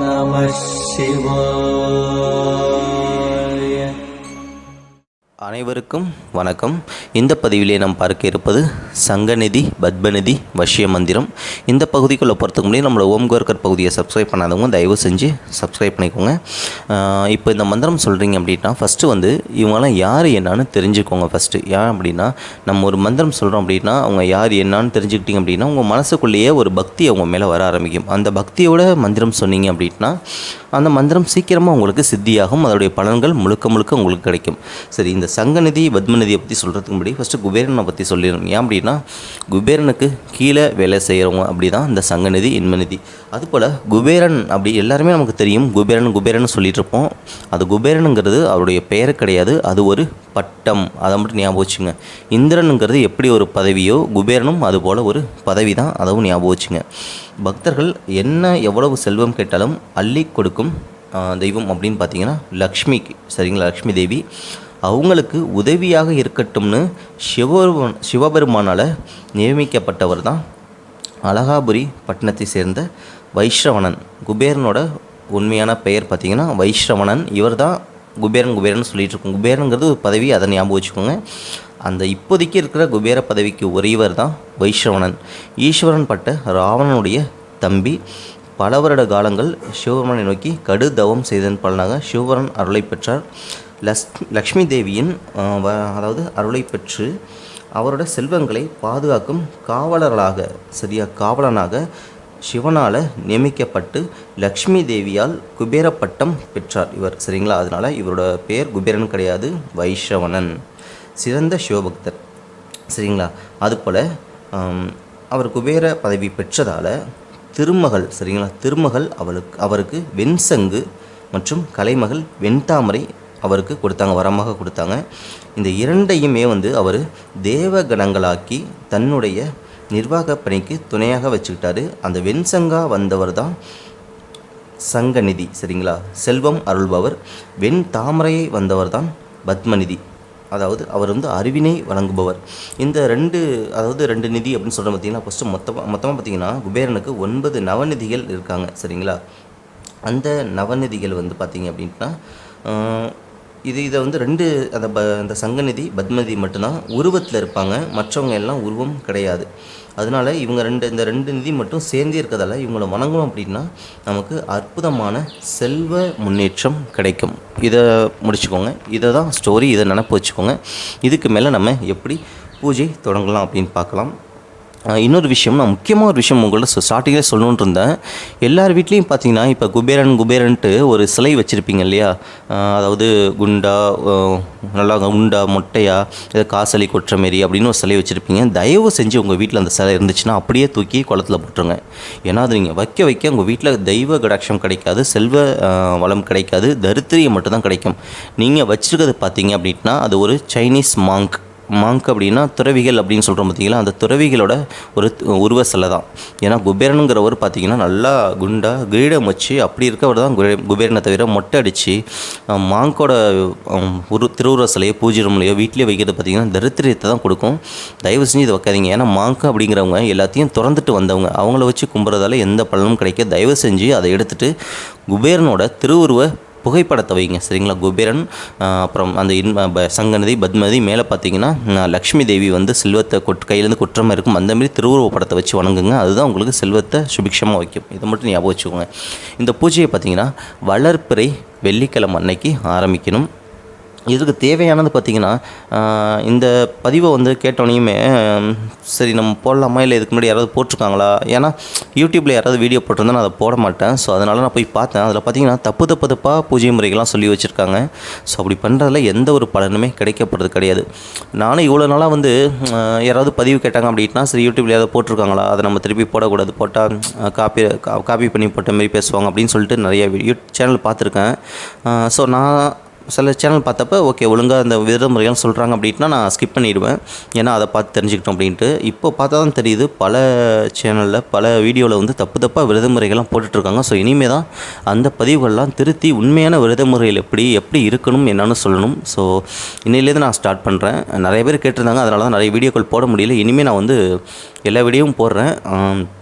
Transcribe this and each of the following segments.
नमः शिवा அனைவருக்கும் வணக்கம். இந்த பதிவிலே நாம் பார்க்க இருப்பது சங்கநிதி பத்மநிதி வசிய மந்திரம். இந்த பகுதிக்குள்ளே போகிறதுக்கு முன்னாடி நம்மளோட ஓம்கோர்கர் பகுதியை சப்ஸ்கிரைப் பண்ணாதவங்க தயவு செஞ்சு சப்ஸ்கிரைப் பண்ணிக்கோங்க. இப்போ இந்த மந்திரம் சொல்கிறீங்க அப்படின்னா ஃபஸ்ட்டு வந்து இவங்கெல்லாம் யார் என்னான்னு தெரிஞ்சுக்கோங்க ஃபஸ்ட்டு ஏன் அப்படின்னா நம்ம ஒரு மந்திரம் சொல்கிறோம் அப்படின்னா அவங்க யார் என்னான்னு தெரிஞ்சுக்கிட்டீங்க அப்படின்னா உங்கள் மனசுக்குள்ளேயே ஒரு பக்தி அவங்க மேலே வர ஆரம்பிக்கும். அந்த பக்தியோட மந்திரம் சொன்னீங்க அப்படின்னா அந்த மந்திரம் சீக்கிரமாக உங்களுக்கு சித்தியாகும். அதோடைய பலன்கள் முழுக்க முழுக்க உங்களுக்கு கிடைக்கும். சரி இந்த சங்கநிதி பத்மநிதியை பற்றி சொல்கிறதுக்கு முன்னாடி ஃபஸ்ட்டு குபேரனை பற்றி சொல்லிடணும். ஏன் அப்படின்னா குபேரனுக்கு கீழே வேலை செய்கிறவங்க அப்படி தான் இந்த சங்கநிதி இன்மநிதி அதுபோல் குபேரன் அப்படி எல்லாருமே நமக்கு தெரியும். குபேரன் குபேரன் சொல்லிட்டு இருப்போம். அது குபேரனுங்கிறது அவருடைய பெயர் கிடையாது. அது ஒரு பட்டம். அதை மட்டும் ஞாபகம் வச்சுங்க. இந்திரனுங்கிறது எப்படி ஒரு பதவியோ குபேரனும் அதுபோல் ஒரு பதவி தான் அதுவும் ஞாபகம் வச்சுங்க. பக்தர்கள் என்ன எவ்வளவு செல்வம் கேட்டாலும் அள்ளி கொடுக்கும் தெய்வம் அப்படின்னு பார்த்தீங்கன்னா லக்ஷ்மிக்கு. சரிங்களா? லக்ஷ்மி தேவி. அவங்களுக்கு உதவியாக இருக்கட்டும்னு சிவபெருமான் சிவபெருமானால் நியமிக்கப்பட்டவர் தான் அழகாபுரி பட்டணத்தை சேர்ந்த வைஷ்ரவணன் குபேரனோட உண்மையான பெயர் பார்த்திங்கன்னா வைஷ்ரவணன் இவர் தான் குபேரன் குபேரன் சொல்லிட்டு இருக்கோம். குபேரனுங்கிறது ஒரு பதவி அதை ஞாபகம் வச்சுக்கோங்க. அந்த இப்போதைக்கு இருக்கிற குபேர பதவிக்கு ஒரேவர் தான் வைஷ்ரவணன் ஈஸ்வரன் பட்ட ராவணனுடைய தம்பி. பல வருட காலங்கள் சிவபெருமனை நோக்கி கடு தவம் செய்ததன் பலனாக சிவபெருமன் அருளை பெற்றார். லஸ் லக்ஷ்மி தேவியின் வ- அதாவது அருளை பெற்று அவரோட செல்வங்களை பாதுகாக்கும் காவலர்களாக சரியா காவலனாக சிவனால் நியமிக்கப்பட்டு லக்ஷ்மி தேவியால் குபேர பட்டம் பெற்றார் இவர் சரிங்களா? அதனால் இவரோட பெயர் குபேரன் கிடையாது வைஷவணன் சிறந்த சிவபக்தர் சரிங்களா? அதுபோல் அவர் குபேர பதவி பெற்றதால் திருமகள் சரிங்களா? திருமகள் அவளுக்கு அவருக்கு வெண்சங்கு மற்றும் கலைமகள் வெண்தாமரை அவருக்கு கொடுத்தாங்க வரமாக கொடுத்தாங்க. இந்த இரண்டையுமே வந்து அவர் தேவகணங்களாக்கி தன்னுடைய நிர்வாக பணிக்கு துணையாக வச்சுக்கிட்டாரு. அந்த வெண்சங்கா வந்தவர் தான் சங்கநிதி சரிங்களா? செல்வம் அருள்பவர். வெண் தாமரையை வந்தவர் தான் பத்மநிதி. அதாவது அவர் வந்து அறிவினை வழங்குபவர். இந்த ரெண்டு அதாவது ரெண்டு நிதி அப்படின்னு சொல்கிற பார்த்தீங்கன்னா ஃபஸ்ட்டு மொத்தமாக மொத்தமாக பார்த்தீங்கன்னா குபேரனுக்கு ஒன்பது நவநிதிகள் இருக்காங்க சரிங்களா? அந்த நவநிதிகள் வந்து பார்த்தீங்க அப்படின்னா இது இதை வந்து ரெண்டு அந்த ப அந்த சங்கநிதி பத்மதி மட்டும்தான் உருவத்தில் இருப்பாங்க. மற்றவங்க எல்லாம் உருவம் கிடையாது. அதனால இவங்க ரெண்டு இந்த ரெண்டு நிதி மட்டும் சேர்ந்தே இருக்கிறதால இவங்கள வணங்கணும் அப்படின்னா நமக்கு அற்புதமான செல்வ முன்னேற்றம் கிடைக்கும். இதை முடிச்சுக்கோங்க. இதை தான் ஸ்டோரி இதை நினப்பு வச்சுக்கோங்க. இதுக்கு மேலே நம்ம எப்படி பூஜை தொடங்கலாம் அப்படின்னு பார்க்கலாம். இன்னொரு விஷயம் நான் முக்கியமாக ஒரு விஷயம் உங்கள்ட்ட ஸ்டார்டிங்கில் சொல்லணுன்ட்டு இருந்தேன். எல்லார் வீட்லேயும் பார்த்தீங்கன்னா இப்போ குபேரன் குபேரன்ட்டு ஒரு சிலை வச்சுருப்பீங்க இல்லையா? அதாவது குண்டா நல்லா உண்டா மொட்டையா இதை காசலி கொட்டுற மாரி அப்படின்னு ஒரு சிலை வச்சுருப்பீங்க. தயவு செஞ்சு உங்கள் வீட்டில் அந்த சிலை இருந்துச்சுன்னா அப்படியே தூக்கி குளத்துல போட்டுருங்க. ஏன்னா அது நீங்கள் வைக்க வைக்க உங்கள் வீட்டில் தெய்வ கடாட்சம் கிடைக்காது செல்வ வளம் கிடைக்காது தரித்திரியம் மட்டும்தான் கிடைக்கும். நீங்கள் வச்சுருக்கிறது பார்த்தீங்க அப்படின்னா அது ஒரு சைனீஸ் மாங்க் மாங்க் அப்படின்னா துறவிகள் அப்படின்னு சொல்கிறோம் பார்த்தீங்களா? அந்த துறவிகளோட ஒரு உருவ சிலை தான். ஏன்னா குபேரனுங்கிறவர் பார்த்தீங்கன்னா நல்லா குண்டா கிரீடம் வச்சு அப்படி இருக்கவர் தான் குபேரனை தவிர மொட்டை அடித்து மாங்கோட உரு திருவுருவ சிலையோ பூஜை ரூம்லையோ வீட்லேயே வைக்கிறது பார்த்திங்கன்னா தரித்திரியத்தை தான் கொடுக்கும். தயவு செஞ்சு இதை வைக்காதீங்க. ஏன்னா மாங்க் அப்படிங்கிறவங்க எல்லாத்தையும் திறந்துட்டு வந்தவங்க. அவங்கள வச்சு கும்புறதால எந்த பலனும் கிடைக்க தயவு செஞ்சு அதை எடுத்துகிட்டு குபேரனோட திருவுருவ புகைப்படத்தை வைங்க சரிங்களா? குபேரன் அப்புறம் அந்த இன் ப- பத்மதி மேலே பார்த்தீங்கன்னா லக்ஷ்மி தேவி வந்து செல்வத்தை கொட் கையிலேருந்து குற்றமாக இருக்கும். அந்த மாதிரி திருவுருவ படத்தை வச்சு வணங்குங்க. அதுதான் உங்களுக்கு செல்வத்தை சுபிக்ஷமாக வைக்கும். இதை மட்டும் ஞாபகம் வச்சுக்கோங்க. இந்த பூஜையை பார்த்தீங்கன்னா வளர்ப்பிறை வெள்ளிக்கிழமை அன்னைக்கு ஆரம்பிக்கணும். இதுக்கு தேவையானது பார்த்திங்கன்னா இந்த பதிவை வந்து கேட்டோனையுமே சரி நம்ம போடலாமா? இல்லை இதுக்கு முன்னாடி யாராவது போட்டிருக்காங்களா? ஏன்னா யூடியூப்பில் யாராவது வீடியோ போட்டிருந்தா நான் அதை போட மாட்டேன். ஸோ அதனால் நான் போய் பார்த்தேன். அதில் பார்த்தீங்கன்னா தப்பு தப்பு தப்பாக பூஜை முறைகள்லாம் சொல்லி வச்சுருக்காங்க. ஸோ அப்படி பண்ணுறதுல எந்த ஒரு பலனுமே கிடைக்கப்படுறது கிடையாது. நானும் இவ்வளோ நாளாக வந்து யாராவது பதிவு கேட்டாங்க அப்படின்னா சரி யூடியூப்பில் யாராவது போட்டிருக்காங்களா? அதை நம்ம திருப்பி போடக்கூடாது. போட்டால் காப்பி காப்பி பண்ணி போட்ட மாதிரி பேசுவாங்க அப்படின்னு சொல்லிட்டு நிறைய வீடியோ சேனல் பார்த்துருக்கேன். ஸோ நான் சில சேனல் பார்த்தப்ப ஓகே ஒழுங்காக அந்த விரதமுறைகள் சொல்கிறாங்க அப்படின்னா நான் ஸ்கிப் பண்ணிடுவேன். ஏன்னா அதை பார்த்து தெரிஞ்சுக்கிட்டோம் அப்படின்ட்டு. இப்போ பார்த்தா தான் தெரியுது பல சேனலில் பல வீடியோவில் வந்து தப்பு தப்பாக விரத முறைகள்லாம் போட்டுட்ருக்காங்க. ஸோ இனிமே தான் அந்த பதிவுகள்லாம் திருத்தி உண்மையான விரதமுறைகள் எப்படி எப்படி இருக்கணும் என்னன்னு சொல்லணும். ஸோ இன்னிலேருந்து நான் ஸ்டார்ட் பண்ணுறேன் நிறைய பேர் கேட்டிருந்தாங்க அதனால தான் நிறைய வீடியோக்கள் போட முடியல. இனிமேல் நான் வந்து எல்லா வீடியோவும் போடுறேன்.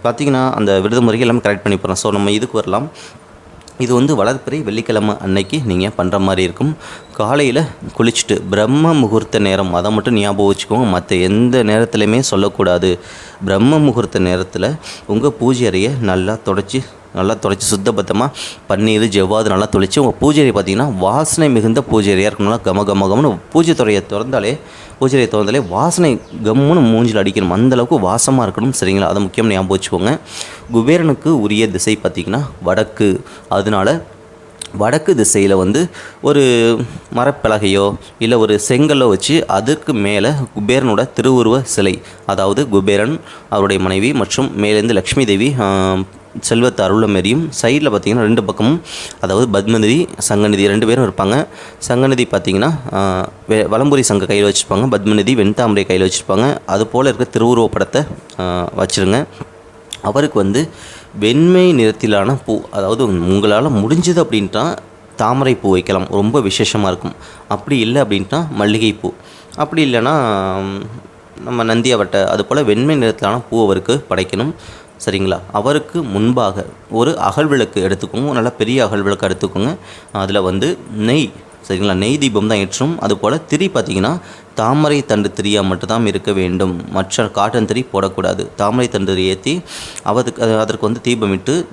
பார்த்திங்கன்னா அந்த விரத முறைகள் எல்லாமே கரெக்ட் பண்ணி போடுறேன். ஸோ நம்ம இதுக்கு வரலாம். இது வந்து வளர்ப்பிறை வெள்ளிக்கிழமை அன்னைக்கு நீங்கள் பண்ணுற மாதிரி இருக்கும். காலையில் குளிச்சுட்டு பிரம்ம முகூர்த்த நேரம் அதை மட்டும் ஞாபகம் வச்சுக்கோங்க. மற்ற எந்த நேரத்துலையுமே சொல்லக்கூடாது. பிரம்ம முகூர்த்த நேரத்தில் உங்கள் பூஜை அறையை நல்லா தொடச்சி நல்லா தொலைச்சி சுத்தபத்தமாக பன்னீர் ஜவ்வாது நல்லா தொலைச்சி உங்கள் பூஜை அறை பார்த்தீங்கன்னா வாசனை மிகுந்த பூஜை அறையாக இருக்கணும் நல்லா கம கம கமன்னு பூஜை துறையை திறந்தாலே பூஜை அறையை திறந்தாலே வாசனை கம்முன்னு மூஞ்சில் அடிக்கணும். அந்த அளவுக்கு வாசமாக இருக்கணும் சரிங்களா? அதை முக்கியம் ஞாபகம் வச்சுக்கோங்க. குபேரனுக்கு உரிய திசை பார்த்திங்கன்னா வடக்கு. அதனால வடக்கு திசையில் வந்து ஒரு மரப்பலகையோ இல்லை ஒரு செங்கல்லோ வச்சு அதுக்கு மேலே குபேரனோட திருவுருவ சிலை அதாவது குபேரன் அவருடைய மனைவி மற்றும் மேலேருந்து லக்ஷ்மி தேவி ஆம், செல்வத்தை சைடில் பார்த்திங்கன்னா ரெண்டு பக்கமும் அதாவது பத்மநிதி சங்கநிதி ரெண்டு பேரும் இருப்பாங்க. சங்கநிதி பார்த்திங்கன்னா ஆ, வலம்புரி சங்க கையில் வச்சுருப்பாங்க பத்மநிதி வெண்தாமரை கையில் வச்சுருப்பாங்க. அது போல் இருக்க திருவுருவப்படத்தை வச்சுருங்க. அவருக்கு வந்து வெண்மை நிறத்திலான பூ அதாவது உங்களால் முடிஞ்சது அப்படின்ட்டா தாமரை பூ வைக்கலாம். ரொம்ப விசேஷமாக இருக்கும். அப்படி இல்லை அப்படின்ட்டா மல்லிகைப்பூ அப்படி இல்லைன்னா நம்ம நந்தியாவட்டை அது போல் வெண்மை நிறத்திலான பூ அவருக்கு படைக்கணும். சரிங்களா? அவருக்கு முன்பாக ஒரு அகல் விளக்கு எடுத்துக்கோங்க. நல்லா பெரிய அகல் விளக்கு எடுத்துக்கோங்க. அதில் வந்து நெய் சரிங்களா? நெய் தீபம் தான் ஏற்றும். அதுபோல் திரி பார்த்திங்கன்னா தாமரை தண்டு திரியாக மட்டும்தான் இருக்க வேண்டும். மற்ற காட்டன் திரி போடக்கூடாது. தாமரை தண்டு ஏற்றி அவருக்கு அது- அதற்கு வந்து தீபம் இட்டு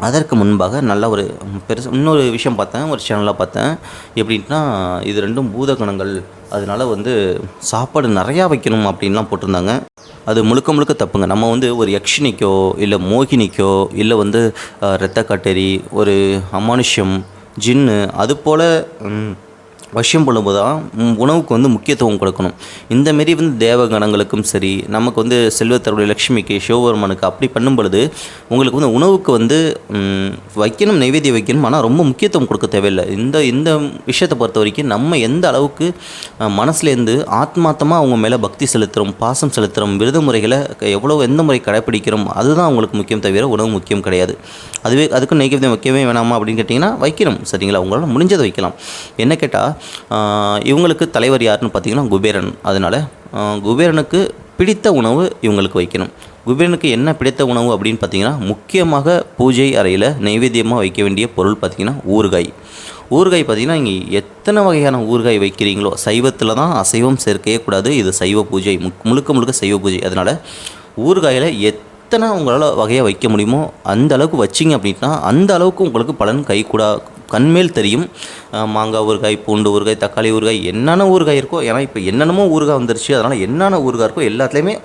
அதற்கு முன்பாக நல்ல ஒரு பெருசு இன்னொரு விஷயம் பார்த்தேன் ஒரு சேனலில் பார்த்தேன். எப்படின்னா இது ரெண்டும் பூதகணங்கள். அதனால வந்து சாப்பாடு நிறையா வைக்கணும் அப்படின்லாம் போட்டிருந்தாங்க. அது முழுக்க முழுக்க தப்புங்க. நம்ம வந்து ஒரு யக்ஷினிக்கோ இல்லை மோகினிக்கோ இல்லை வந்து இரத்த கட்டரி ஒரு அமானுஷ்யம் ஜின்னு அது போல் வசியம் பண்ணும்போது தான் உணவுக்கு வந்து முக்கியத்துவம் கொடுக்கணும். இந்த மாரி வந்து தேவகணங்களுக்கும் சரி நமக்கு வந்து செல்வத்தருடைய லக்ஷ்மிக்கு சிவபெருமானுக்கு அப்படி பண்ணும் பொழுது உங்களுக்கு வந்து உணவுக்கு வந்து வைக்கணும் நைவேத்தியம் வைக்கணும் ஆனால் ரொம்ப முக்கியத்துவம் கொடுக்க தேவையில்லை. இந்த இந்த விஷயத்தை பொறுத்த வரைக்கும் நம்ம எந்த அளவுக்கு மனசுலேருந்து ஆத்மாத்தமாக அவங்க மேலே பக்தி செலுத்துகிறோம் பாசம் செலுத்துகிறோம் விருத முறைகளை எவ்வளோ எந்த முறை கடைப்பிடிக்கிறோம் அதுதான் அவங்களுக்கு முக்கியம் தவிர உணவு முக்கியம் கிடையாது. அதுவே அதுக்கு நைவேத்தியம் வைக்கவே வேணாமா அப்படின்னு கேட்டிங்கன்னா வைக்கணும். சரிங்களா? உங்களால் முடிஞ்சதை வைக்கலாம். என்ன கேட்டால் இவங்களுக்கு தலைவர் யாருன்னு பார்த்தீங்கன்னா குபேரன். அதனால் குபேரனுக்கு பிடித்த உணவு இவங்களுக்கு வைக்கணும். குபேரனுக்கு என்ன பிடித்த உணவு அப்படின்னு பார்த்தீங்கன்னா முக்கியமாக பூஜை அறையில் நைவேத்தியமாக வைக்க வேண்டிய பொருள் பார்த்தீங்கன்னா ஊறுகாய். ஊறுகாய் பார்த்தீங்கன்னா இங்கே எத்தனை வகையான ஊறுகாய் வைக்கிறீங்களோ சைவத்தில் தான் அசைவம் சேர்க்கவே கூடாது. இது சைவ பூஜை. முக்- முழுக்க முழுக்க சைவ பூஜை. அதனால் ஊறுகாயில் எத்தனை உங்களால் வகையாக வைக்க முடியுமோ அந்த அளவுக்கு வச்சிங்க அப்படின்னா அந்த அளவுக்கு உங்களுக்கு பலன் கை கூட கண்மேல் தெரியும். மாங்காய் ஊறுகாய் பூண்டு ஊறுகாய் தக்காளி ஊறுகாய் என்னென்ன ஊறுகாய் இருக்கோ ஏன்னா இப்போ என்னென்னமோ ஊறுகாய் வந்துருச்சு அதனால் என்னென்ன ஊறுகாய் இருக்கோ எல்லாத்துலேயுமே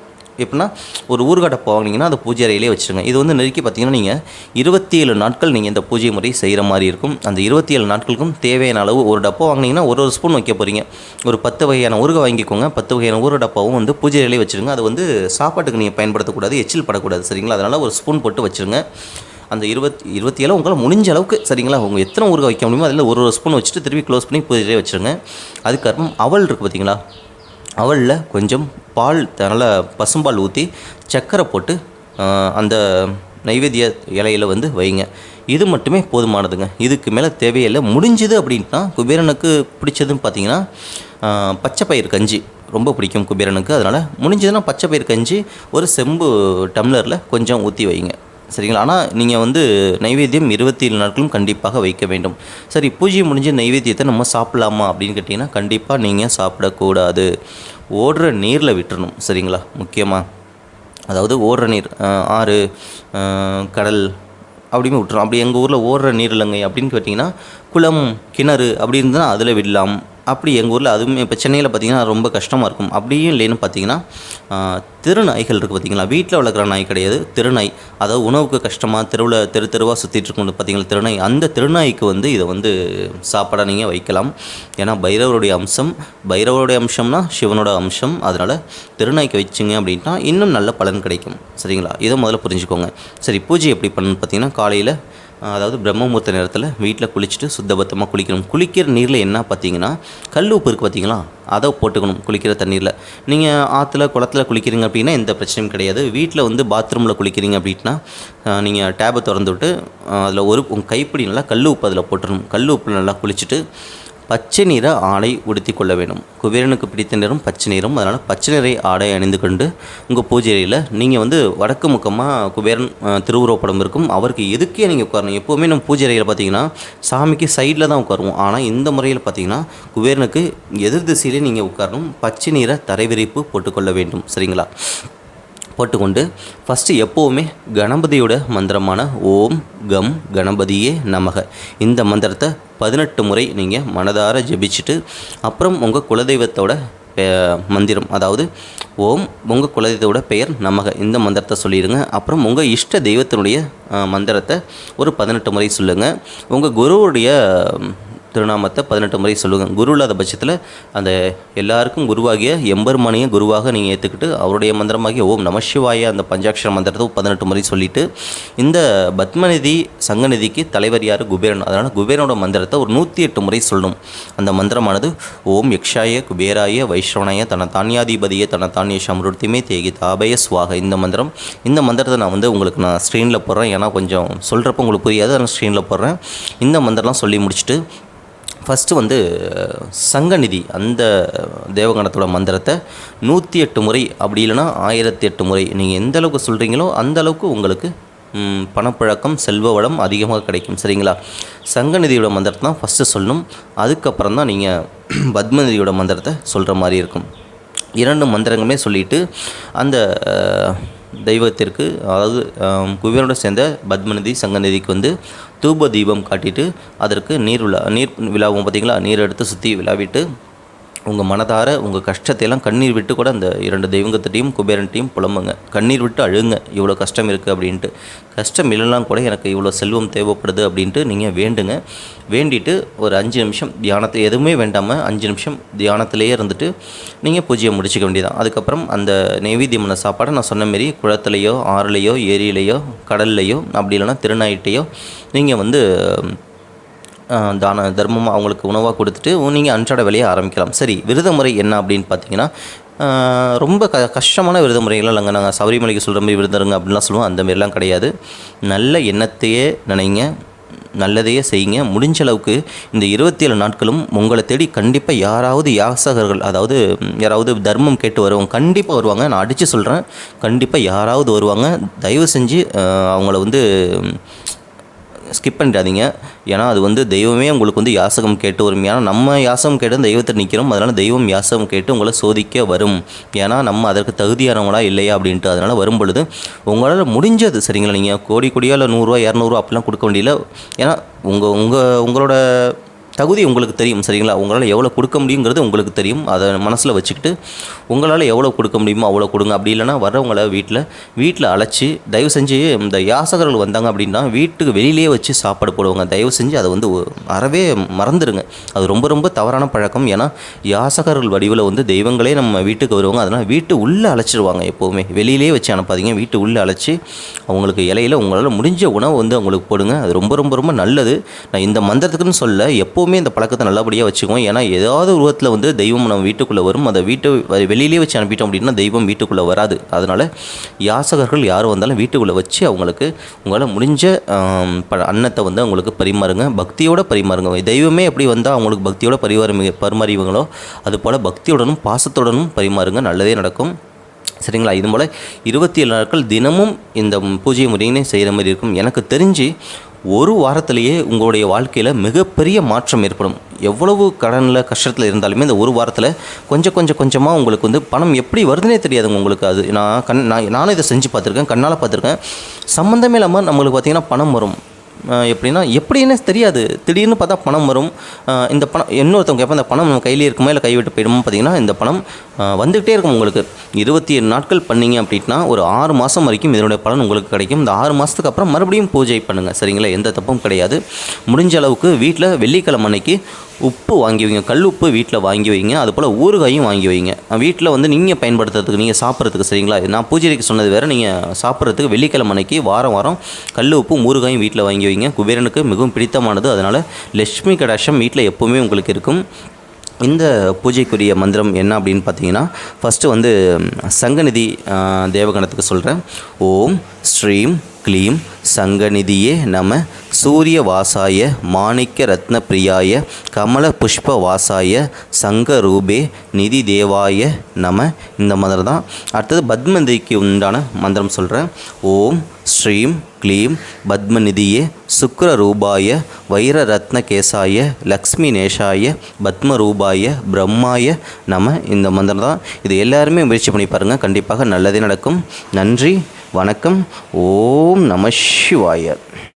எப்படின்னா ஒரு ஊறுகாய் போவாங்கன்னா வாங்கினீங்கன்னா அந்த பூஜை அறையிலே வச்சுருங்க. இது வந்து நெருக்கி பார்த்தீங்கன்னா நீங்கள் இருபத்தி ஏழு நாட்கள் நீங்கள் இந்த பூஜை முறை செய்கிற மாதிரி இருக்கும். அந்த இருபத்தி ஏழு நாட்களுக்கும் தேவையான அளவு ஒரு டப்பா வாங்கினீங்கன்னா ஒரு ஒரு ஸ்பூன் வைக்க போகிறீங்க ஒரு பத்து வகையான ஊறுகாய் வாங்கிக்கோங்க. பத்து வகையான ஊர டப்பாவும் வந்து பூஜை அறையிலே வச்சுருங்க. அது வந்து சாப்பாட்டுக்கு நீங்கள் பயன்படுத்தக்கூடாது எச்சில் படக்கூடாது சரிங்களா? அதனால் ஒரு ஸ்பூன் போட்டு வச்சுருங்க. அந்த இருபத்தி இருபத்தி ஏழு உங்களால் முடிஞ்ச அளவுக்கு சரிங்களா? உங்கள் எத்தனை ஊறுகாய் வைக்க முடியுமோ அதில் ஒரு ஒரு ஸ்பூன் வச்சுட்டு திருப்பி க்ளோஸ் பண்ணி பூஜையிலே வச்சுருங்க. அதுக்கப்புறம் அவல் இருக்குது பார்த்தீங்களா அவலில் கொஞ்சம் பால் நல்லா பசும்பால் ஊற்றி சர்க்கரை போட்டு அந்த நைவேத்திய இலையில வந்து வைங்க. இது மட்டுமே போதுமானதுங்க. இதுக்கு மேலே தேவையில்லை. முடிஞ்சுது அப்படின்னா குபேரனுக்கு பிடிச்சதுன்னு பார்த்தீங்கன்னா பச்சை பயிர் கஞ்சி. ரொம்ப பிடிக்கும் குபேரனுக்கு. அதனால் முடிஞ்சதுன்னா பச்சை பயிர் கஞ்சி ஒரு செம்பு டம்ளரில் கொஞ்சம் ஊற்றி வைங்க. சரிங்களா? ஆனால் நீங்கள் வந்து நைவேத்தியம் இருபத்தி ஏழு நாட்களும் கண்டிப்பாக வைக்க வேண்டும். சரி பூஜை முடிஞ்ச நைவேத்தியத்தை நம்ம சாப்பிடலாமா அப்படின்னு கேட்டிங்கன்னா கண்டிப்பாக நீங்கள் சாப்பிடக்கூடாது. ஓடுற நீரில் விட்டுறணும் சரிங்களா? முக்கியமாக அதாவது ஓடுற நீர் ஆறு கடல் அப்படின்னு விட்டுரும் அப்படி எங்கள் ஊரில் ஓடுற நீர் இல்லைங்க அப்படின்னு கேட்டிங்கன்னா குளம் கிணறு அப்படி இருந்தால் அதில் விடலாம். அப்படி எங்கள் ஊரில் அதுவுமே இப்போ சென்னையில் பார்த்தீங்கன்னா ரொம்ப கஷ்டமாக இருக்கும். அப்படியும் இல்லைன்னு பார்த்தீங்கன்னா திருநாய்கள் இருக்குது பார்த்தீங்களா வீட்டில் வளர்க்குற நாய் கிடையாது. திருநாய் அதாவது உணவுக்கு கஷ்டமாக தெருவில் தெரு தெருவாக சுற்றிட்டு இருக்கும் பார்த்தீங்களா திருநாய்? அந்த திருநாய்க்கு வந்து இதை வந்து சாப்பாடாக நீங்கள் வைக்கலாம். ஏன்னா பைரவருடைய அம்சம் பைரவருடைய அம்சம்னா சிவனோட அம்சம். அதனால் திருநாய்க்கு வச்சிங்க அப்படின்னா இன்னும் நல்ல பலன் கிடைக்கும். சரிங்களா? இதை முதல்ல புரிஞ்சுக்கோங்க. சரி பூஜை எப்படி பண்ணணும்னு பார்த்தீங்கன்னா காலையில் அதாவது பிரம்மமுகூர்த்த நேரத்தில் வீட்டில் குளிச்சுட்டு சுத்தபத்தமாக குளிக்கணும். குளிக்கிற நீரில் என்ன பார்த்தீங்கன்னா கல் உப்பு இருக்குது பார்த்தீங்களா அதை போட்டுக்கணும் குளிக்கிற தண்ணீரில். நீங்கள் ஆற்றுல குளத்துல குளிக்கிறீங்க அப்படின்னா எந்த பிரச்சனையும் கிடையாது. வீட்டில் வந்து பாத்ரூமில் குளிக்கிறீங்க அப்படின்னா நீங்கள் டேப்பை திறந்து விட்டு அதில் ஒரு உங்கள் கைப்பிடி நல்லா கல் உப்பு அதில் போட்டுடணும் கல் உப்பில் நல்லா குளிச்சுட்டு பச்சை நிற ஆடை உடுத்தி கொள்ள வேண்டும். குபேரனுக்கு பிடித்த நிறம் பச்சை நிறம். அதனால் பச்சை நிறை ஆடை அணிந்து கொண்டு உங்கள் பூஜை அறையில் நீங்கள் வந்து வடக்கு முக்கமாக குபேரன் திருவுருவப்படம் இருக்கும். அவருக்கு எதுக்கே நீங்கள் உட்காரணும். எப்போவுமே நம்ம பூஜை அறையில் பார்த்தீங்கன்னா சாமிக்கு சைடில் தான் உட்காருவோம். ஆனால் இந்த முறையில் பார்த்தீங்கன்னா குபேரனுக்கு எதிர் திசையிலே நீங்கள் உட்காரணும். பச்சை நிற தரைவிரிப்பு போட்டுக்கொள்ள வேண்டும். சரிங்களா? போட்டுக்கொண்டு ஃபஸ்ட்டு எப்போவுமே கணபதியோட மந்திரமான ஓம் கம் கணபதியே நமக. இந்த மந்திரத்தை பதினெட்டு முறை நீங்கள் மனதார ஜெபிச்சுட்டு அப்புறம் உங்கள் குலதெய்வத்தோட பெ- மந்திரம் அதாவது ஓம் உங்கள் குலதெய்வத்தோட பெயர் நமக. இந்த மந்திரத்தை சொல்லிடுங்க. அப்புறம் உங்கள் இஷ்ட தெய்வத்தினுடைய மந்திரத்தை ஒரு பதினெட்டு முறை சொல்லுங்கள் உங்கள் குருவுடைய திருநாமத்தை பதினெட்டு முறை சொல்லுங்கள் குரு இல்லாத பட்சத்தில் அந்த எல்லாருக்கும் குருவாகிய எம்பெருமானிய குருவாக நீங்கள் ஏற்றுக்கிட்டு அவருடைய மந்திரமாகிய ஓம் நமசிவாய அந்த பஞ்சாட்சர மந்திரத்தை பதினெட்டு முறை சொல்லிட்டு இந்த பத்மநிதி சங்கநிதிக்கு தலைவர் யார்? குபேரன். அதனால் குபேரனோட மந்திரத்தை ஒரு நூற்றி எட்டு முறை சொல்லணும். அந்த மந்திரமானது ஓம் யக்ஷாய குபேராய வைஷ்ணவனாய தன தானியாதிபதிய தன தானிய சம்ருத்திமே தேகி தாபய சுவாக. இந்த மந்திரம் இந்த மந்திரத்தை நான் வந்து உங்களுக்கு நான் ஸ்க்ரீனில் போடுறேன். ஏன்னா கொஞ்சம் சொல்கிறப்ப உங்களுக்கு புரியாது. நான் ஸ்க்ரீனில் போடுறேன். இந்த மந்திரம்லாம் சொல்லி முடிச்சுட்டு ஃபஸ்ட்டு வந்து சங்கநிதி அந்த தேவகணத்தோட மந்திரத்தை நூற்றி எட்டு முறை அப்படி இல்லைன்னா ஆயிரத்தி எட்டு முறை நீங்கள் எந்த அளவுக்கு சொல்கிறீங்களோ அந்த அளவுக்கு உங்களுக்கு பணப்பழக்கம் செல்வ வளம் அதிகமாக கிடைக்கும். சரிங்களா? சங்கநிதியோட மந்திரத்தை தான் ஃபஸ்ட்டு சொல்லணும். அதுக்கப்புறம் தான் நீங்கள் பத்மநிதியோட மந்திரத்தை சொல்கிற மாதிரி இருக்கும். இரண்டு மந்திரங்களுமே சொல்லிட்டு அந்த தெய்வத்திற்கு அதாவது குபேரனோட சேர்ந்த பத்மநதி சங்கநதிக்கு வந்து தூப தீபம் காட்டிட்டு அதற்கு நீர் விழா நீர் விழாவும் பார்த்திங்களா நீர் எடுத்து சுற்றி விழாவிட்டு உங்கள் மனதார உங்கள் கஷ்டத்தையெல்லாம் கண்ணீர் விட்டு கூட அந்த இரண்டு தெய்வங்கத்திட்டையும் குபேரன்ட்டையும் புலம்புங்க. கண்ணீர் விட்டு அழுங்க. இவ்வளோ கஷ்டம் இருக்குது அப்படின்ட்டு. கஷ்டம் இல்லைனா கூட எனக்கு இவ்வளோ செல்வம் தேவைப்படுது அப்படின்ட்டு நீங்கள் வேண்டுங்க. வேண்டிட்டு ஒரு அஞ்சு நிமிஷம் தியானத்தை எதுவுமே வேண்டாமல் அஞ்சு நிமிஷம் தியானத்திலேயே இருந்துட்டு நீங்கள் பூஜையை முடிச்சிக்க வேண்டியதான் அதுக்கப்புறம் அந்த நெய்வேத்தியமான சாப்பாடை நான் சொன்ன மாரி குளத்துலையோ ஆறுலையோ ஏரியிலையோ கடல்லையோ அப்படி இல்லைன்னா திருநாயிட்டையோ நீங்கள் வந்து தான தர்மமாக அவங்களுக்கு உணவாக கொடுத்துட்டு நீங்கள் அன்றாட வேலையை ஆரம்பிக்கலாம். சரி விரத முறை என்ன அப்படின்னு பார்த்தீங்கன்னா ரொம்ப க கஷ்டமான விரத முறைகள்லாம் இல்லைங்க. நாங்கள் சபரிமலைக்கு சொல்கிற மாதிரி விரதம் அப்படின்லாம் சொல்லுவோம். அந்த மாதிரிலாம் கிடையாது. நல்ல எண்ணத்தையே நினைங்க நல்லதையே செய்யுங்க. முடிஞ்ச அளவுக்கு இந்த இருபத்தி ஏழு நாட்களும் உங்களை தேடி கண்டிப்பாக யாராவது யாசகர்கள் அதாவது யாராவது தர்மம் கேட்டு வருவாங்க கண்டிப்பாக வருவாங்க. நான் அடித்து சொல்கிறேன் கண்டிப்பாக யாராவது வருவாங்க. தயவு செஞ்சு அவங்கள வந்து ஸ்கிப் பண்ணிடாதீங்க. ஏன்னா அது வந்து தெய்வமே உங்களுக்கு வந்து யாசகம் கேட்டு வரும். ஏன்னா நம்ம யாசகம் கேட்டு தெய்வத்தை நிற்கிறோம் அதனால் தெய்வம் யாசகம் கேட்டு உங்களை சோதிக்க வரும். ஏன்னா நம்ம அதற்கு தகுதியானவங்களா இல்லையா அப்படின்ட்டு அதனால் வரும் பொழுது உங்களால் முடிஞ்சது. சரிங்களா? நீங்கள் கோடி கோடியா இல்லை நூறுரூவா இரநூறுவா அப்படிலாம் கொடுக்க வேண்டியதில்லை ஏன்னா உங்கள் உங்கள் உங்களோட தகுதி உங்களுக்கு தெரியும் சரிங்களா? உங்களால் எவ்வளோ கொடுக்க முடியுங்கிறது உங்களுக்கு தெரியும். அதை மனசில் வச்சுக்கிட்டு உங்களால் எவ்வளோ கொடுக்க முடியுமோ அவ்வளோ கொடுங்க. அப்படி இல்லைன்னா வர்றவங்கள வீட்டில் வீட்டில் அழைச்சி தயவு செஞ்சு இந்த யாசகர்கள் வந்தாங்க அப்படின்னா வீட்டுக்கு வெளியிலேயே வச்சு சாப்பாடு போடுவாங்க. தயவு செஞ்சு அதை வந்து அறவே மறந்துடுங்க அது ரொம்ப ரொம்ப தவறான பழக்கம். ஏன்னா யாசகர்கள் வடிவில் வந்து தெய்வங்களே நம்ம வீட்டுக்கு வருவாங்க. அதனால் வீட்டு உள்ளே அழைச்சிடுவாங்க எப்போவுமே. வெளியிலேயே வச்சு அனுப்பாதீங்க. வீட்டு உள்ளே அழைச்சி அவங்களுக்கு இலையில உங்களால் முடிஞ்ச உணவு வந்து அவங்களுக்கு போடுங்க. அது ரொம்ப ரொம்ப ரொம்ப நல்லது. நான் இந்த மந்திரத்துக்குன்னு சொல்ல எப்போவுமே இந்த பழக்கத்தை நல்லபடியாக வச்சுக்குவோம் ஏன்னா ஏதாவது உருவத்தில் வந்து தெய்வம் நம்ம வீட்டுக்குள்ளே வரும். அதை வீட்டை வ- வெளியிலேயே வச்சு அனுப்பிட்டோம் அப்படின்னா தெய்வம் வீட்டுக்குள்ளே வராது. அதனால் யாசகர்கள் யார் வந்தாலும் வீட்டுக்குள்ளே வச்சு அவங்களுக்கு உங்களால் முடிஞ்ச ப அன்னத்தை வந்து அவங்களுக்கு பரிமாறுங்க. பக்தியோட பரிமாறுங்க. தெய்வமே எப்படி வந்தால் அவங்களுக்கு பக்தியோட பரிமாறு பரிமாறிவங்களோ அதுபோல் பக்தியுடனும் பாசத்துடனும் பரிமாறுங்க. நல்லதே நடக்கும். சரிங்களா? இது போல் இருபத்தி ஏழு நாட்கள் தினமும் இந்த பூஜை முறையினே செய்கிற மாதிரி இருக்கும். எனக்கு தெரிஞ்சு ஒரு வாரத்திலேயே உங்களுடைய வாழ்க்கையில் மிகப்பெரிய மாற்றம் ஏற்படும். எவ்வளவு கடனில் கஷ்டத்தில் இருந்தாலுமே இந்த ஒரு வாரத்தில் கொஞ்சம் கொஞ்சம் கொஞ்சமாக உங்களுக்கு வந்து பணம் எப்படி வருதுனே தெரியாதுங்க உங்களுக்கு அது. நான் கண் நான் நானும் இதை செஞ்சு பார்த்துருக்கேன் கண்ணால் பார்த்துருக்கேன். சம்மந்தமே இல்லாமல் நம்மளுக்கு பார்த்திங்கன்னா பணம் வரும். எப்படின்னா எப்படின்னு தெரியாது. திடீர்னு பார்த்தா பணம் வரும். இந்த பணம் இன்னொருத்தவங்க கேட்போம் இந்த பணம் நம்ம கையிலே இருக்குமா இல்லை கைவிட்டு போயிடுமா பார்த்தீங்கன்னா இந்த பணம் வந்துக்கிட்டே வந்துகிட்டே இருக்கும் உங்களுக்கு. இருபத்தி ஏழு நாட்கள் பண்ணீங்க அப்படின்னா ஒரு ஆறு மாதம் வரைக்கும் இதனுடைய பலன் உங்களுக்கு கிடைக்கும். இந்த ஆறு மாதத்துக்கு அப்புறம் மறுபடியும் பூஜை பண்ணுங்கள் சரிங்களா? எந்த தப்பும் கிடையாது. முடிஞ்ச அளவுக்கு வீட்டில் வெள்ளிக்கிழமை அன்னைக்கு உப்பு வாங்கி வைங்க. கல் உப்பு வீட்டில் வாங்கி வைங்க. அதுபோல் ஊறுகாயும் வாங்கி வைங்க. வீட்டில் வந்து நீங்கள் பயன்படுத்துறதுக்கு நீங்கள் சாப்பிட்றதுக்கு சரிங்களா? நான் பூஜைக்கு சொன்னது வேறு. நீங்கள் சாப்பிட்றதுக்கு வெள்ளிக்கிழமை அன்னைக்கு வாரம் வாரம் கல் உப்பும் ஊறுகாயும் வீட்டில் வாங்கி வைங்க. குபேரனுக்கு மிகவும் பிடித்தமானது. அதனால் லட்சுமி கடாஷம் வீட்டில் எப்போவுமே உங்களுக்கு இருக்கும். இந்த பூஜைக்குரிய மந்திரம் என்ன அப்படின்னு பார்த்தீங்கன்னா ஃபஸ்ட்டு வந்து சங்கநிதி தேவகணத்துக்கு சொல்கிறேன் ஓம் ஸ்ரீம் க்ளீம் சங்கநிதியே நம. சூரிய வாசாய மாணிக்க ரத்ன பிரியாய கமல புஷ்ப வாசாய சங்க ரூபே நிதி தேவாய நம. இந்த மந்திரம் தான். அடுத்தது பத்மநிதிக்கு உண்டான மந்திரம் சொல்கிறேன் ஓம் ஸ்ரீம் க்ளீம் பத்மநிதியே சுக்ர ரூபாய வைர ரத்ன கேசாய லக்ஷ்மி நேஷாய பத்ம ரூபாய பிரம்மாய நம. இந்த மந்திரம் தான். இது எல்லாருமே முயற்சி பண்ணி பாருங்கள் கண்டிப்பாக நல்லதே நடக்கும். நன்றி. வணக்கம். ஓம் நம சிவாய.